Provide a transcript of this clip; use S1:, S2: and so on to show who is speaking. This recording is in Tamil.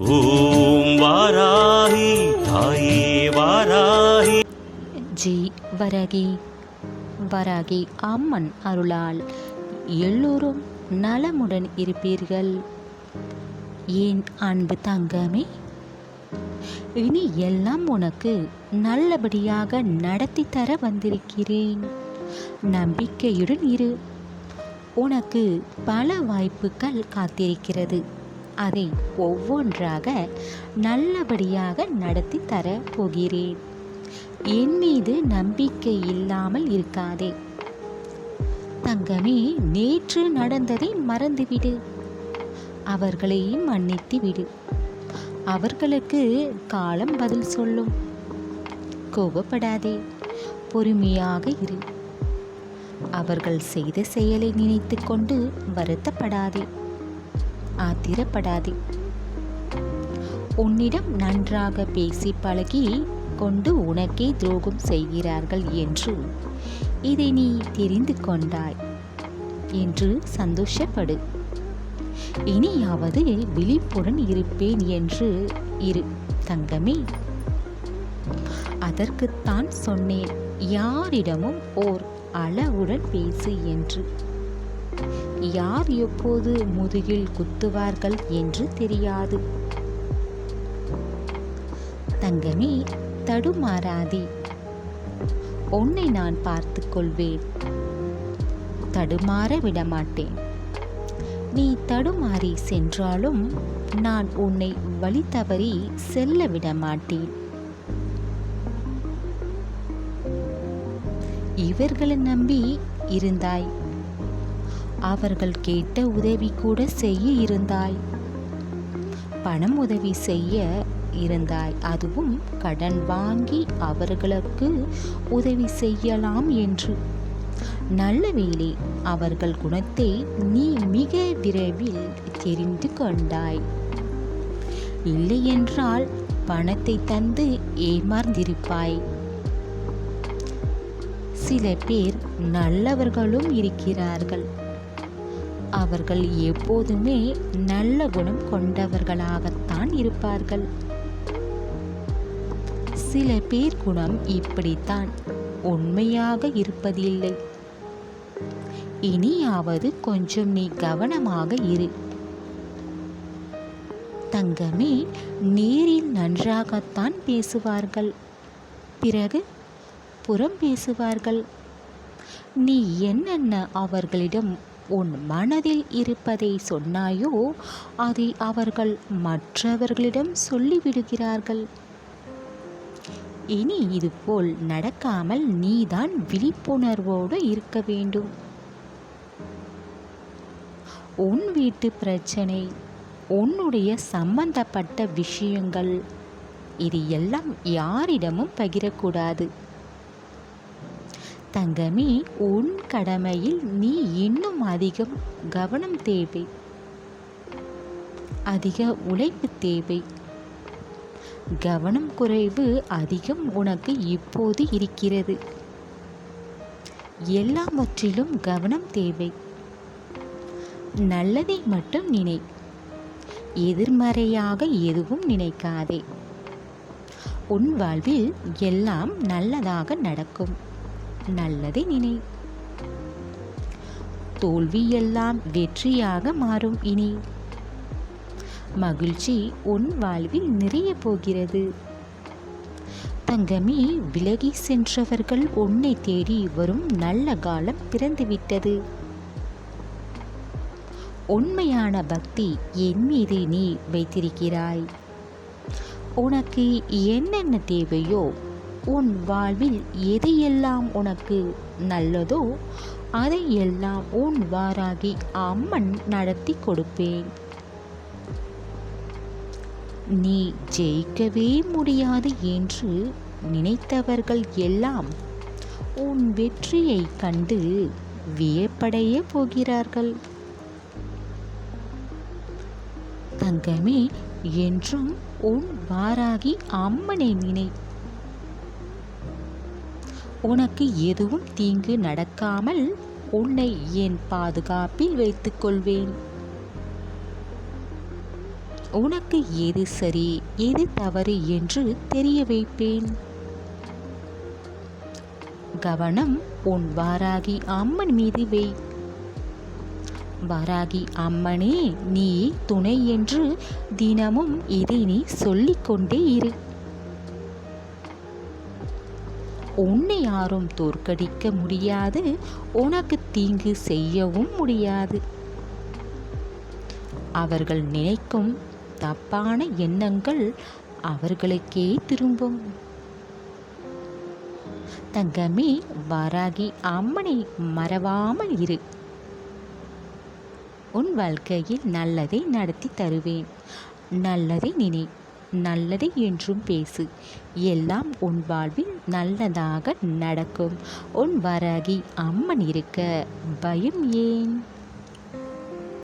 S1: ஓம் வாராகி தாயே வாராகி.
S2: ஜி வரகி. வரகி அம்மன் அருளால் எல்லோரும் நலமுடன் இருப்பீர்கள். ஏன் அன்பு தங்கமே? இனி எல்லாம் உனக்கு நல்லபடியாக நடத்தி தர வந்திருக்கிறேன். நம்பிக்கையுடன் இரு. உனக்கு பல வாய்ப்புகள் காத்திருக்கிறது. அதை ஒவ்வொன்றாக நல்லபடியாக நடத்தி தர போகிறேன் என் மீது நம்பிக்கை இல்லாமல் இருக்காதே. தங்கமே நேற்று நடந்ததை மறந்துவிடு. அவர்களையும் மன்னித்து விடு அவர்களுக்கு காலம் பதில் சொல்லும். கோபப்படாதே. பொறுமையாக இரு. அவர்கள் செய்த செயலை நினைத்து கொண்டு வருத்தப்படாதே. ஆத்திரப்படாதே. உன்னிடம் நன்றாக பேசி பழகி கொண்டு உனக்கே துரோகம் செய்கிறார்கள் என்று இதை நீ தெரிந்து கொண்டாய் என்று சந்தோஷப்படு. இனியாவது விழிப்புடன் இருப்பேன் என்று இரு தங்கமே. அதற்குத்தான் சொன்னேன் யாரிடமும் ஓர் அளவுடன் பேசு என்று. யார் எப்போது முதுகில் குத்துவார்கள் என்று தெரியாது. தங்கமே தடுமாறாதே. உன்னை நான் பார்த்து கொள்வேன். தடுமாற விடமாட்டேன். நீ தடுமாறி சென்றாலும் நான் உன்னை வழி தவறி செல்ல விடமாட்டேன். இவர்களை நம்பி இருந்தாய். அவர்கள் கேட்ட உதவி கூட செய்ய இருந்தாய். பணம் உதவி செய்ய இருந்தாய். அதுவும் கடன் வாங்கி அவர்களுக்கு உதவி செய்யலாம் என்று. நல்ல வேளை அவர்கள் குணத்தை நீ மிக விரைவில் தெரிந்து கொண்டாய். இல்லையென்றால் பணத்தை தந்து ஏமார்ந்திருப்பாய் சில பேர் நல்லவர்களும் இருக்கிறார்கள். அவர்கள் எப்போதுமே நல்ல குணம் கொண்டவர்களாகத்தான் இருப்பார்கள். சில பேர் குணம் இப்படித்தான் உண்மையாக இருப்பதில்லை. இனியாவது கொஞ்சம் நீ கவனமாக இரு. தங்கமே நேரில் நன்றாகத்தான் பேசுவார்கள். பிறகு புறம் பேசுவார்கள். நீ என்னென்ன அவர்களிடம் உன் மனதில் இருப்பதை சொன்னாயோ அதை அவர்கள் மற்றவர்களிடம் சொல்லிவிடுகிறார்கள். இனி இதுபோல் நடக்காமல் நீதான் விழிப்புணர்வோடு இருக்க வேண்டும். உன் வீட்டு பிரச்சனை உன்னுடைய சம்பந்தப்பட்ட விஷயங்கள் இது எல்லாம் யாரிடமும் பகிரக்கூடாது. தங்கமே உன் கடமையில் நீ இன்னும் அதிகம் கவனம் தேவை. அதிக உழைப்பு தேவை. கவனம் குறைவு அதிகம் உனக்கு இப்போது இருக்கிறது. எல்லாவற்றிலும் கவனம் தேவை. நல்லதை மட்டும் நினை. எதிர்மறையாக எதுவும் நினைக்காதே. உன் வாழ்வில் எல்லாம் நல்லதாக நடக்கும். நல்லதை நினை. தோல்வி எல்லாம் வெற்றியாக மாறும் இனி. மகிழ்ச்சி உன் வாழ்வில் நிறைய போகிறது. தங்கமே விலகி சென்றவர்கள் உன்னை தேடி வரும் நல்ல காலம் பிறந்துவிட்டது. உண்மையான பக்தி என் மீது நீ வைத்திருக்கிறாய். உனக்கு என்னென்ன தேவையோ உன் வாழ்வில் எதையெல்லாம் உனக்கு நல்லதோ அதையெல்லாம் உன் வாராகி அம்மன் நடத்தி கொடுப்பேன். நீ ஜெயிக்கவே முடியாது என்று நினைத்தவர்கள் எல்லாம் உன் வெற்றியை கண்டு வியப்படைய போகிறார்கள். தங்கமே என்றும் உன் வாராகி அம்மனை நினை உனக்கு எதுவும் தீங்கு நடக்காமல் உன்னை என் பாதுகாப்பில் வைத்துக் கொள்வேன் உனக்கு எது சரி எது தவறு என்று தெரிய வைப்பேன். கவனம் உன் வாராகி அம்மன் மீது வை. வாராகி அம்மனே நீ துணை என்று தினமும் இதை நீ சொல்லிக்கொண்டே இரு. உன்னை யாரும் தோற்கடிக்க முடியாது. உனக்கு தீங்கு செய்யவும் முடியாது. அவர்கள் நினைக்கும் தப்பான எண்ணங்கள் அவர்களுக்கே திரும்பும். தங்கமே வராகி அம்மனை மறவாமல் இரு. உன் வாழ்க்கையில் நல்லதை நடத்தி தருவேன். நல்லதை நினை. நல்லதை என்றும் பேசு. எல்லாம் உன் வாழ்வில் நல்லதாக நடக்கும். உன் வரகி அம்மன் இருக்க. பயம் ஏன்?